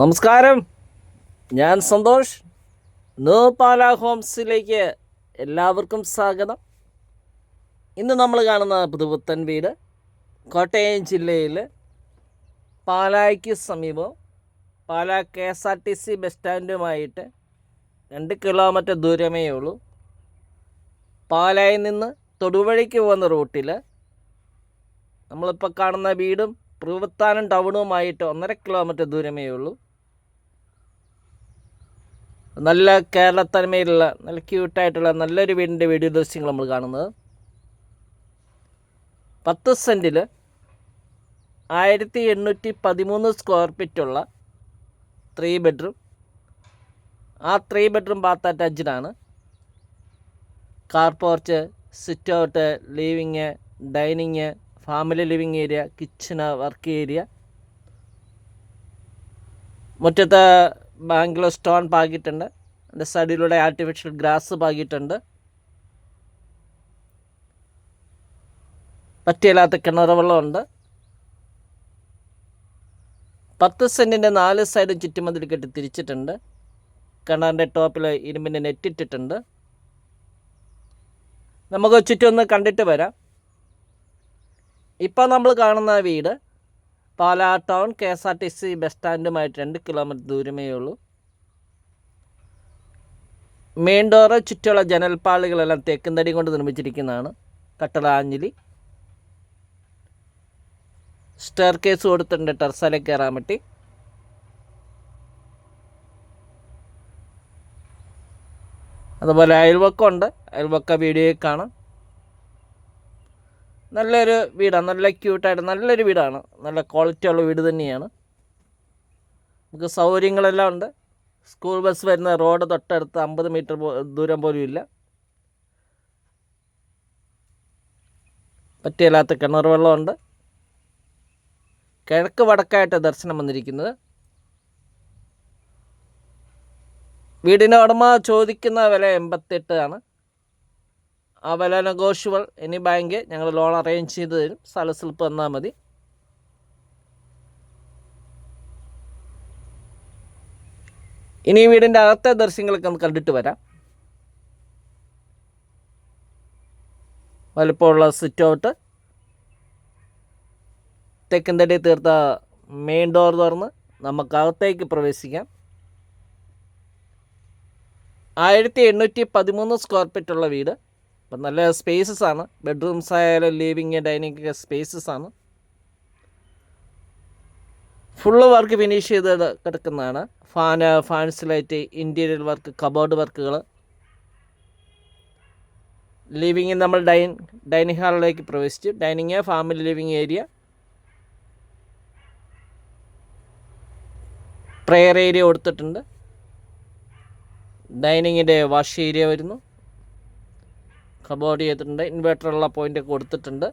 നമസ്കാരം. ഞാൻ സന്തോഷ്. പാല ഹോംസിലേക്ക് എല്ലാവർക്കും സ്വാഗതം. ഇന്ന് നമ്മൾ കാണുന്ന പുതുപുത്തൻ വീട് കോട്ടയം ജില്ലയിൽ പാലായ്ക്ക് സമീപം. Pala K S R T C bus സ്റ്റാൻഡുമായിട്ട് രണ്ട് കിലോമീറ്റർ ദൂരമേ ഉള്ളൂ. പാലായിൽ നിന്ന് തൊടുവഴിക്ക് പോകുന്ന റൂട്ടിൽ നമ്മളിപ്പോൾ കാണുന്ന വീടും പ്രവൃത്താനം ടൗണുമായിട്ട് ഒന്നര കിലോമീറ്റർ ദൂരമേ ഉള്ളൂ. നല്ല കേരളത്തനിമയിലുള്ള നല്ല ക്യൂട്ടായിട്ടുള്ള നല്ലൊരു വീടിന്റെ വീഡിയോ ദൃശ്യങ്ങൾ നമ്മൾ കാണുന്നത്. പത്ത് സെന്റിൽ ആയിരത്തി എണ്ണൂറ്റി പതിമൂന്ന് സ്ക്വയർ ഫീറ്റുള്ള ത്രീ ബെഡ്റൂം ആ three bedroom bath അറ്റാച്ച്ഡാണ് car porch sit out living dining family living area kitchen work area മുറ്റത്ത് ബാങ്കിൽ സ്റ്റോൺ പാകിയിട്ടുണ്ട്. അതിന്റെ സൈഡിലൂടെ ആർട്ടിഫിഷ്യൽ ഗ്രാസ് പാകിയിട്ടുണ്ട്. പറ്റിയില്ലാത്ത കിണർ വെള്ളമുണ്ട്. പത്ത് സെന്റിന്റെ നാല് സൈഡും ചുറ്റുമതിൽ കെട്ടി തിരിച്ചിട്ടുണ്ട്. കിണറിന്റെ ടോപ്പിൽ ഇരുമ്പിന്റെ നെറ്റിട്ടിട്ടുണ്ട് നമുക്ക് ചുറ്റും ഒന്ന് കണ്ടിട്ട് വരാം. ഇപ്പോൾ നമ്മൾ കാണുന്ന വീട് Pala town K S R T C bus സ്റ്റാൻഡുമായിട്ട് രണ്ട് കിലോമീറ്റർ ദൂരമേ ഉള്ളൂ മെയിൻ ഡോറ് ചുറ്റുള്ള ജനൽപ്പാളികളെല്ലാം തേക്കും തടി കൊണ്ട് നിർമ്മിച്ചിരിക്കുന്നതാണ്. കട്ടളാഞ്ജലി സ്റ്റെയർ കേസ് കൊടുത്തിട്ടുണ്ട് ടെറസാലേക്ക് കയറാൻ പറ്റി അതുപോലെ അയൽവക്കമുണ്ട്. അയൽവക്ക വീഡിയോയിൽ കാണാം. നല്ലൊരു വീടാണ് നല്ല ക്യൂട്ടായിട്ട് നല്ലൊരു വീടാണ്. നല്ല ക്വാളിറ്റി ഉള്ള വീട് തന്നെയാണ്. നമുക്ക് സൗകര്യങ്ങളെല്ലാം ഉണ്ട്. സ്കൂൾ ബസ് വരുന്ന റോഡ് തൊട്ടടുത്ത് അമ്പത് മീറ്റർ ദൂരം പോലും ഇല്ല. പറ്റിയല്ലാത്ത കിണർ വെള്ളമുണ്ട്. കിഴക്ക് വടക്കായിട്ട് ദർശനം വന്നിരിക്കുന്നത്. വീടിന്റെ ഉടമ ചോദിക്കുന്ന വില എൺപത്തെട്ട് ആണ്. വില നെഗോഷ്യബിൾ എനി ബാങ്ക് ഞങ്ങൾ ലോൺ അറേഞ്ച് ചെയ്ത് തരും. സ്ഥല സ്ലിപ്പ് തന്നാൽ മതി. ഇനി വീടിന്റെ അകത്തെ ദൃശ്യങ്ങളൊക്കെ ഒന്ന് കണ്ടിട്ട് വരാം. വലിപ്പമുള്ള സിറ്റ് ഔട്ട് തെക്കന്തടി തീർത്ത മെയിൻ ഡോർ തുറന്ന് നമുക്കകത്തേക്ക് പ്രവേശിക്കാം. ആയിരത്തി എണ്ണൂറ്റി പതിമൂന്ന് സ്ക്വയർ ഫീറ്റുള്ള വീട്. അപ്പം നല്ല സ്പേസസ് ആണ്. ബെഡ്റൂംസ് ആയാലും ലിവിങ് ഡൈനിങ് ഒക്കെ സ്പേസസ് ആണ്. ഫുള്ള് വർക്ക് ഫിനിഷ് ചെയ്ത് കിടക്കുന്നതാണ്. Fan fans light interior work cupboard വർക്കുകൾ ലിവിങ് നമ്മൾ ഡൈൻ ഡൈനിങ് ഹാളിലേക്ക് പ്രവേശിച്ചു dining family living area prayer area കൊടുത്തിട്ടുണ്ട്. ഡൈനിങ്ങിന്റെ വാഷ് ഏരിയ വരുന്നു. കബോർഡ് ചെയ്തിട്ടുണ്ട്. ഇൻവേർട്ടറുള്ള പോയിന്റ് കൊടുത്തിട്ടുണ്ട്.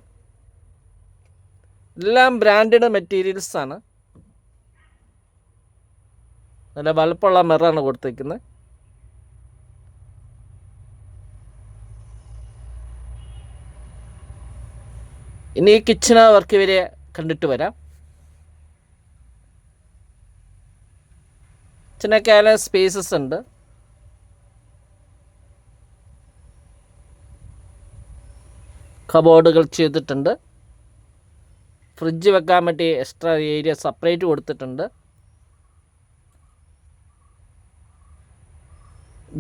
എല്ലാം ബ്രാൻഡഡ് മെറ്റീരിയൽസ് ആണ്. നല്ല വലുപ്പമുള്ള മെറാണ് കൊടുത്തേക്കുന്നത്. ഇനി ഈ കിച്ചണ വർക്ക് വരെ കണ്ടിട്ട് വരാം. കിച്ചണൊക്കെ ആയാലും സ്പേസസ് ഉണ്ട്. കബോർഡുകൾ ചെയ്തിട്ടുണ്ട്. ഫ്രിഡ്ജ് വെക്കാൻ വേണ്ടി എക്സ്ട്രാ ഏരിയ സെപ്പറേറ്റ് കൊടുത്തിട്ടുണ്ട്.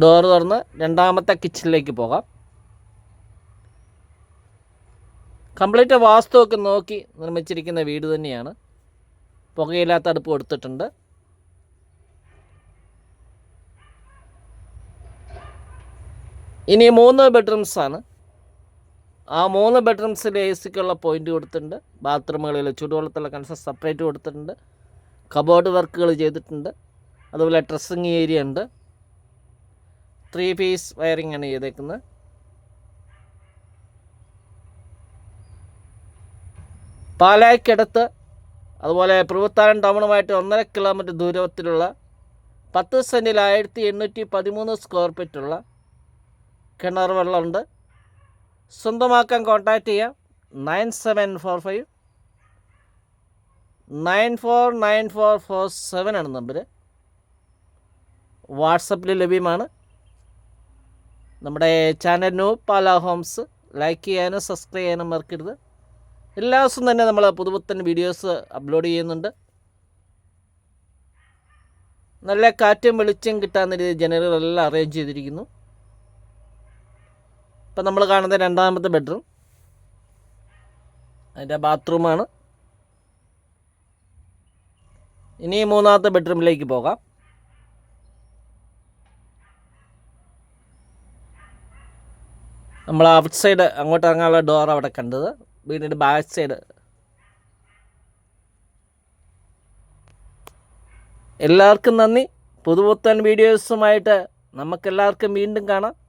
ഡോർ തുറന്ന് രണ്ടാമത്തെ കിച്ചണിലേക്ക് പോകാം. കംപ്ലീറ്റ് വാസ്തുവൊക്കെ നോക്കി നിർമ്മിച്ചിരിക്കുന്ന വീട് തന്നെയാണ്. പുകയില്ലാത്ത അടുപ്പ് കൊടുത്തിട്ടുണ്ട്. ഇനി മൂന്ന് ബെഡ്റൂംസ് ആണ് ആ മൂന്ന് ബെഡ്റൂംസിൽ എ സിക്കുള്ള പോയിന്റ് കൊടുത്തിട്ടുണ്ട്. ബാത്റൂമുകളിൽ ചൂടുവെള്ളത്തുള്ള കൺസ സെപ്പറേറ്റ് കൊടുത്തിട്ടുണ്ട്. കബോർഡ് വർക്കുകൾ ചെയ്തിട്ടുണ്ട്. അതുപോലെ ഡ്രസ്സിങ് ഏരിയ ഉണ്ട്. ത്രീ പീസ് വയറിംഗ് ആണ് ചെയ്തേക്കുന്നത്. പാലായ്ക്കടുത്ത് അതുപോലെ പ്രവത്താനം ടൗണുമായിട്ട് ഒന്നര കിലോമീറ്റർ ദൂരത്തിലുള്ള പത്ത് സെന്റിൽ ആയിരത്തി എണ്ണൂറ്റി പതിമൂന്ന് സ്ക്വയർ ഫീറ്റുള്ള കിണർ വെള്ളമുണ്ട്. സ്വന്തമാക്കാൻ കോൺടാക്റ്റ് ചെയ്യാം. Nine seven four five nine four nine four four seven ആണ് നമ്പർ വാട്സപ്പിൽ ലഭ്യമാണ്. നമ്മുടെ channel new Pala homes like ചെയ്യാനും സബ്സ്ക്രൈബ് ചെയ്യാനും മറക്കരുത്. എല്ലാ ദിവസവും തന്നെ നമ്മൾ പുതുപുത്തൻ വീഡിയോസ് അപ്ലോഡ് ചെയ്യുന്നുണ്ട്. നല്ല കാറ്റും വെളിച്ചം കിട്ടാവുന്ന രീതിയിൽ ജനലുകളെല്ലാം അറേഞ്ച് ചെയ്തിരിക്കുന്നു. ഇപ്പം നമ്മൾ കാണുന്ന രണ്ടാമത്തെ ബെഡ്റൂം അതിന്റെ ബാത്റൂമാണ് ഇനി മൂന്നാമത്തെ ബെഡ്റൂമിലേക്ക് പോകാം. നമ്മൾ ഔട്ട് സൈഡ് അങ്ങോട്ട് ഇറങ്ങാനുള്ള ഡോർ അവിടെ കണ്ടത്. വീടിന്റെ ബാക്ക് സൈഡ് എല്ലാവർക്കും നന്ദി. പുതുപുത്തൻ വീഡിയോസുമായിട്ട് നമുക്കെല്ലാവർക്കും വീണ്ടും കാണാം.